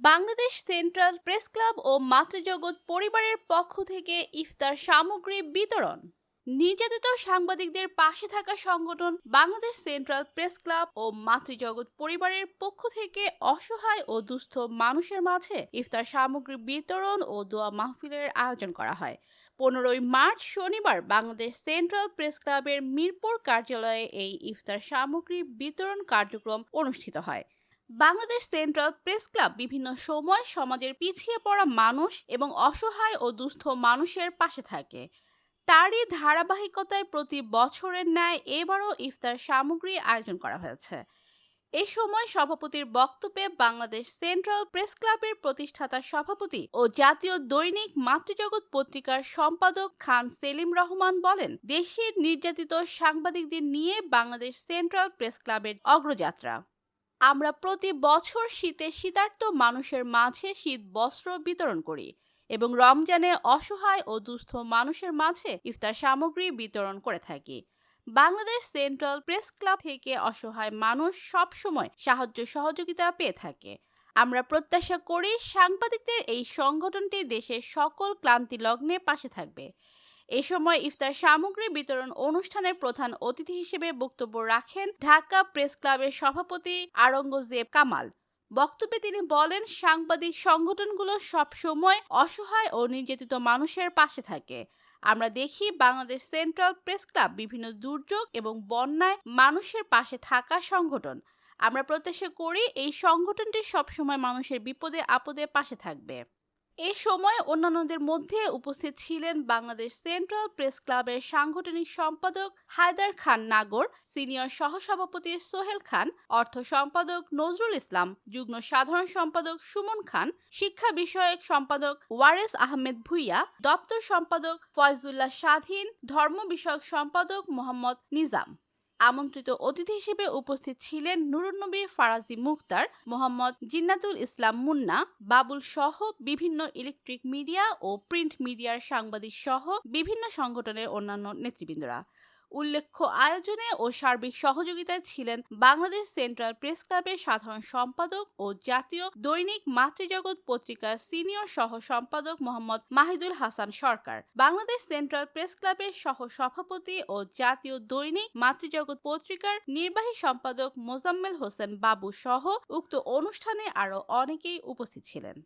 Bangladesh central press club ও মাতৃজগৎ পরিবারের পক্ষ থেকে ইফতার সামগ্রী বিতরণ। নির্যাতিত সাংবাদিকদের পাশে থাকা সংগঠন বাংলাদেশ সেন্ট্রাল প্রেস ক্লাব ও মাতৃজগৎ পরিবারের পক্ষ থেকে অসহায় ও দুস্থ মানুষের মাঝে ইফতার সামগ্রী বিতরণ ও দোয়া মাহফিলের আয়োজন করা হয়। পনেরোই মার্চ শনিবার বাংলাদেশ সেন্ট্রাল প্রেস ক্লাবের মিরপুর কার্যালয়ে এই ইফতার সামগ্রী বিতরণ কার্যক্রম অনুষ্ঠিত হয়। বাংলাদেশ সেন্ট্রাল প্রেস ক্লাব বিভিন্ন সময় সমাজের পিছিয়ে পড়া মানুষ এবং অসহায় ও দুস্থ মানুষের পাশে থাকে। তারই ধারাবাহিকতায় প্রতি বছরের ন্যায় এবারও ইফতার সামগ্রী আয়োজন করা হয়েছে। এ সময় সভাপতির বক্তব্যে বাংলাদেশ সেন্ট্রাল প্রেস ক্লাবের প্রতিষ্ঠাতা সভাপতি ও জাতীয় দৈনিক মাতৃজগৎ পত্রিকার সম্পাদক খান সেলিম রহমান বলেন, দেশের নির্যাতিত সাংবাদিকদের নিয়ে বাংলাদেশ সেন্ট্রাল প্রেস ক্লাবের অগ্রযাত্রা। আমরা প্রতি বছর শীতে শীতার্থ মানুষের মাঝে শীত বস্ত্র বিতরণ করি এবং রমজানে অসহায় ও দুস্থ মানুষের মাঝে ইফতার সামগ্রী বিতরণ করে থাকি। বাংলাদেশ সেন্ট্রাল প্রেস ক্লাব থেকে অসহায় মানুষ সব সময় সাহায্য সহযোগিতা পেয়ে থাকে। আমরা প্রত্যাশা করি সাংবাদিকদের এই সংগঠনটি দেশের সকল ক্লান্তি লগ্নে পাশে থাকবে। এ সময় ইফতার সামগ্রী বিতরণ অনুষ্ঠানের প্রধান অতিথি হিসেবে বক্তব্য রাখেন ঢাকা প্রেস ক্লাবের সভাপতি আরঙ্গজেব কামাল। বক্তব্যে তিনি বলেন, সাংবাদিক সংগঠনগুলো সবসময় অসহায় ও নির্যাতিত মানুষের পাশে থাকে। আমরা দেখি বাংলাদেশ সেন্ট্রাল প্রেস ক্লাব বিভিন্ন দুর্যোগ এবং বন্যায় মানুষের পাশে থাকা সংগঠন। আমরা প্রত্যাশা করি এই সংগঠনটি সবসময় মানুষের বিপদে আপদে পাশে থাকবে। এ সময় অন্যান্যদের মধ্যে উপস্থিত ছিলেন বাংলাদেশ সেন্ট্রাল প্রেস ক্লাবের সাংগঠনিক সম্পাদক হায়দার খান নাগর, সিনিয়র সহসভাপতি সোহেল খান, অর্থ সম্পাদক নজরুল ইসলাম, যুগ্ম সাধারণ সম্পাদক সুমন খান, শিক্ষা বিষয়ক সম্পাদক ওয়ারেস আহমেদ ভুইয়া, দপ্তর সম্পাদক ফয়জুল্লাহ স্বাধীন, ধর্ম বিষয়ক সম্পাদক মোহাম্মদ নিজাম। আমন্ত্রিত অতিথি হিসেবে উপস্থিত ছিলেন নুরুন্নবী ফারাজি মুখতার, মোহাম্মদ জিন্নাতুল ইসলাম মুন্না, বাবুল সহ বিভিন্ন ইলেকট্রিক মিডিয়া ও প্রিন্ট মিডিয়ার সাংবাদিক সহ বিভিন্ন সংগঠনের অন্যান্য নেতৃবৃন্দরা। উল্লেখ্য, আয়োজনে ও সার্বিক সহযোগিতায় ছিলেন বাংলাদেশ সেন্ট্রাল প্রেস ক্লাবের সাধারণ সম্পাদক ও জাতীয় দৈনিক মাতৃজগৎ পত্রিকার সিনিয়র সহ সম্পাদক মোহাম্মদ মাহিদুল হাসান সরকার। বাংলাদেশ সেন্ট্রাল প্রেস ক্লাবের সহ সভাপতি ও জাতীয় দৈনিক মাতৃজগৎ পত্রিকার নির্বাহী সম্পাদক মোজাম্মেল হোসেন বাবু সহ উক্ত অনুষ্ঠানে আরও অনেকেই উপস্থিত ছিলেন।